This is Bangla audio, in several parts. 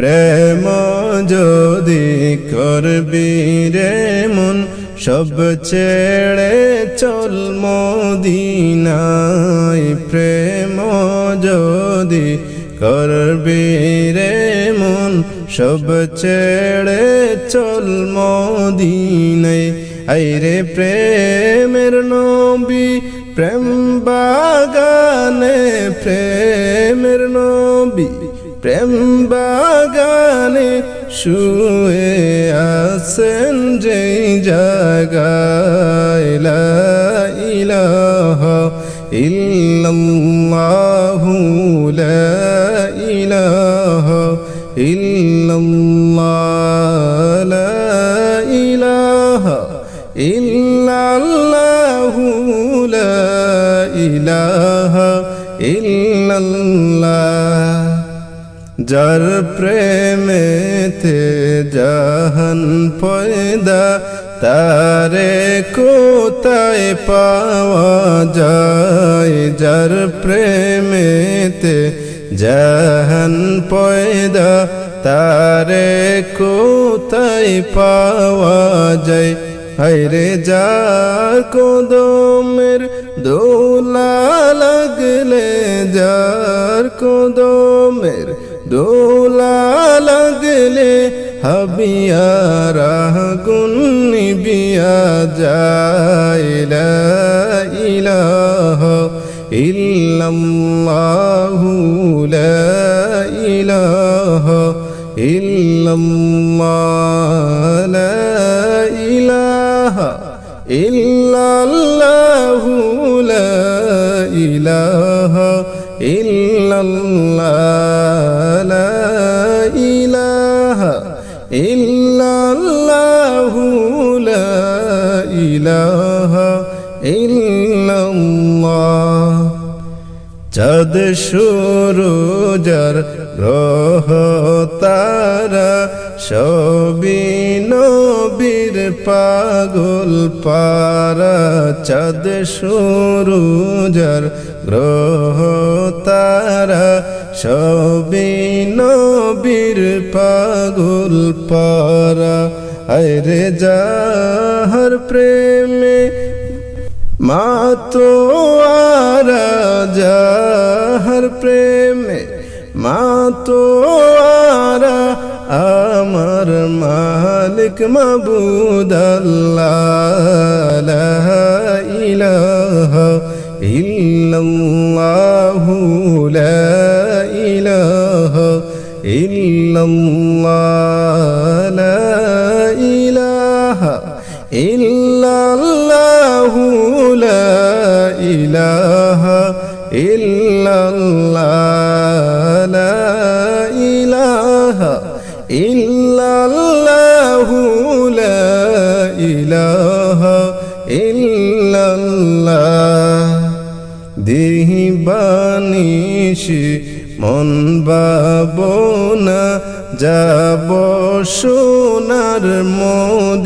প্রেম যদি করবি রে মন, সব ছেড়ে চল মদিনায়। প্রেম যদি করবি রে মন, সব ছেড়ে চল মদিনায়। আইরে প্রেমের নবী, প্রেম বাগানে প্রেমের নবী প্রেম বাগানে শুয়ে আছেন যেই জাগায় ইলাহা ইল্লাল্লাহু লা ইলাহা যার প্রেমেতে জাহান পয়দা, তারে কোথায় পাওয়া যায়? যার প্রেমেতে জাহান পয়দা, তারে কোথায় পাওয়া যায়? হাইরে যার কদমের দোলা লাগলে, যার কদমের দোলা লাগলে হাবিয়ার গুন বিয়া যায়, লা ইলাহা ইল্লাল্লাহু, লা ইলাহা ইল্লাল্লাহ, লা ইলাহা ইল্লাল্লাহু, লা ইলাহা ইল্লাল্লাহ, লা ইলাহা ইল্লাল্লাহু, লা ইলাহা ইল্লাল্লাহ। চাঁদ সূরজার গ্রহ তারা সবই নবীর পাগল পারা। চাঁদ সূরজার গ্রহ তারা সবই নবীর পাগল পারা। আরে যাহার প্রেমে মা তো আরা, যাহার প্রেমে মা তো আরা, আমার মালিক মাবুদ আল্লাহ।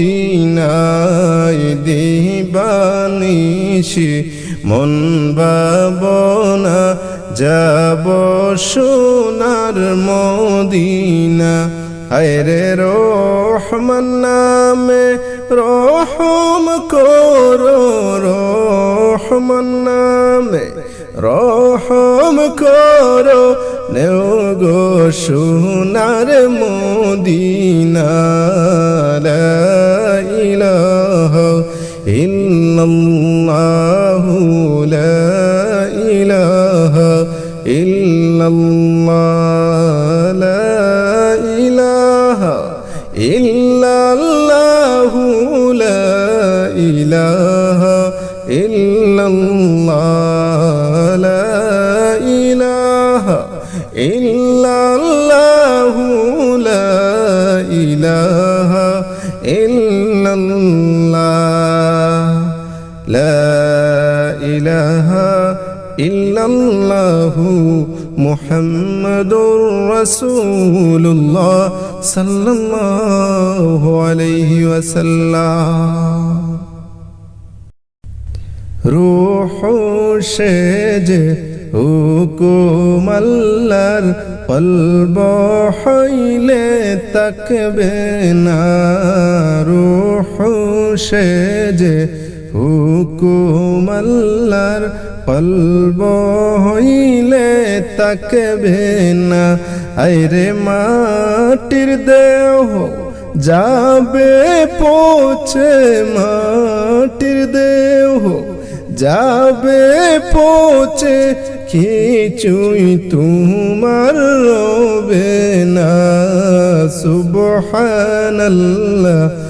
মদিনায় দিবানিশি মন বাবনা যাব সোনার মদিনা। হায়রে রহমান নামে রহম করো রহমান রহম করো নেও গো সোনার মদিনা। ইলাহা ইল্লাল্লাহ। লা ইলাহা ইল্লাল্লাহু লা ইলাহা ইল্লাল্লাহ। ইলাহা ইল্লাল্লাহু মুহাম্মাদুর রাসূলুল্লাহ সাল্লাল্লাহু আলাইহি ওয়াসাল্লাম। রূহ সেজে হুকুম আল্লাহর কলব হইলে তাকবে না। রুহ সে যে হুকুম আল্লাহর কলব হইলে তাকবে না আইরে মাটির দেহ যাবে, পৌঁছে মাটির দেহ যাবে, পৌঁছে কিছুই তোমার রবে না। সুবহানাল্লাহ।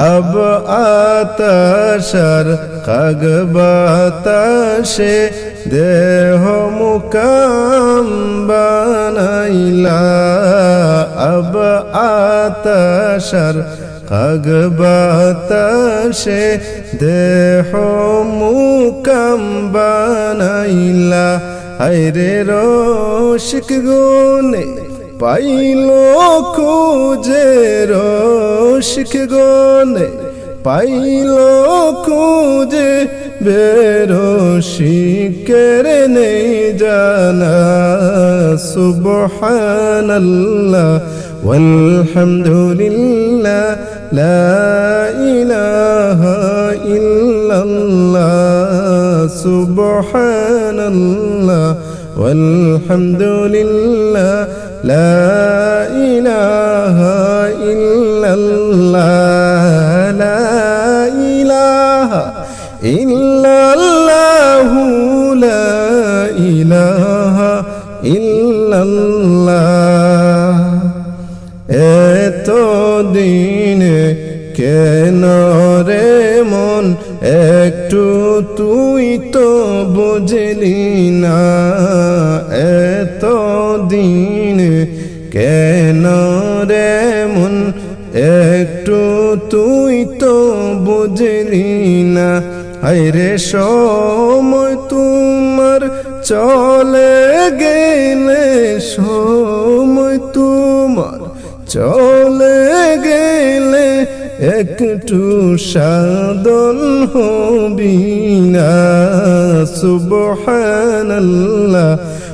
अब आतशर खग बाताशे देह मुकाम बनाइला अब आतशर खग बाताशे देह मुकाम बनाइला হায়রে রশিক গুনে পাইল খুঁজে রশিক গনে পাইল খুঁজে বেরশিকের নেই জানা সুবহানাল্লাহ walhamdulillah la ilaha illallah subhanallah walhamdulillah لا إله إلا الله لا إله إلا الله لا إله إلا الله এত দিনে কেন রে মন একটু তুই তো বুঝলি না এত দিন কেন রে মন? একটু তুই তো বুঝলি না। হায়রে সময় তোমার চলে গেলে, সময় তোমার চলে গেলে একটু সাদন হবি না। সুবহানাল্লাহ।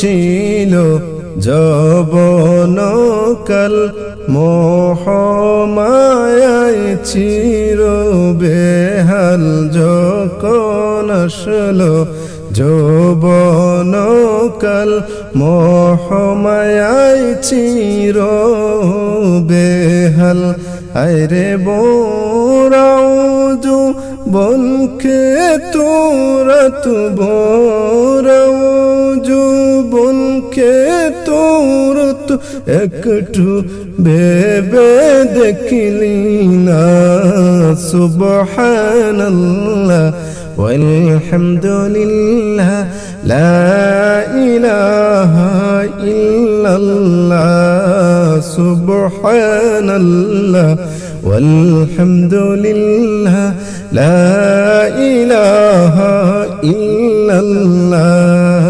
ছিল যবনকাল মোহমায় চির বেহাল যখন আসলো যৌবনকাল মোহমায় চির বেহাল। আরে বোরাও যো বনকে তোরা তু বোরাও اکٹھو بے بے دکلینا سبحان اللہ والحمد لله لا إله إلا الله سبحان الله والحمد لله لا إله إلا الله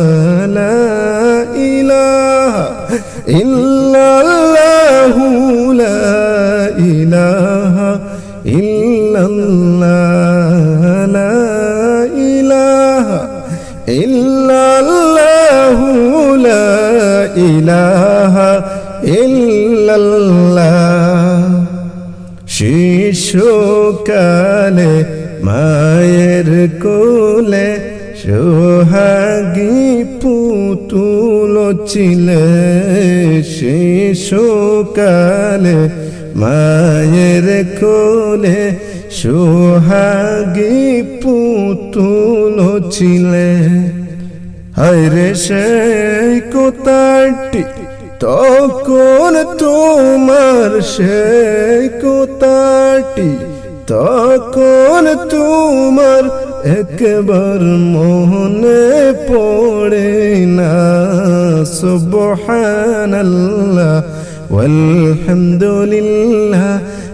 ইলাহা ইল্লাল্লাহ। শিশুকালে মায়ের কোলে সোহাগী পুতুল ছিলে। শিশুকালে মায়ের কোলে সোহাগী পুতুল ছিলে। হায়রে সেই কোতাটি তখন তোমার সেই কোতাটি তখন তোমার একবার মনে পড়ে না সুবহানাল্লাহ والحمد لله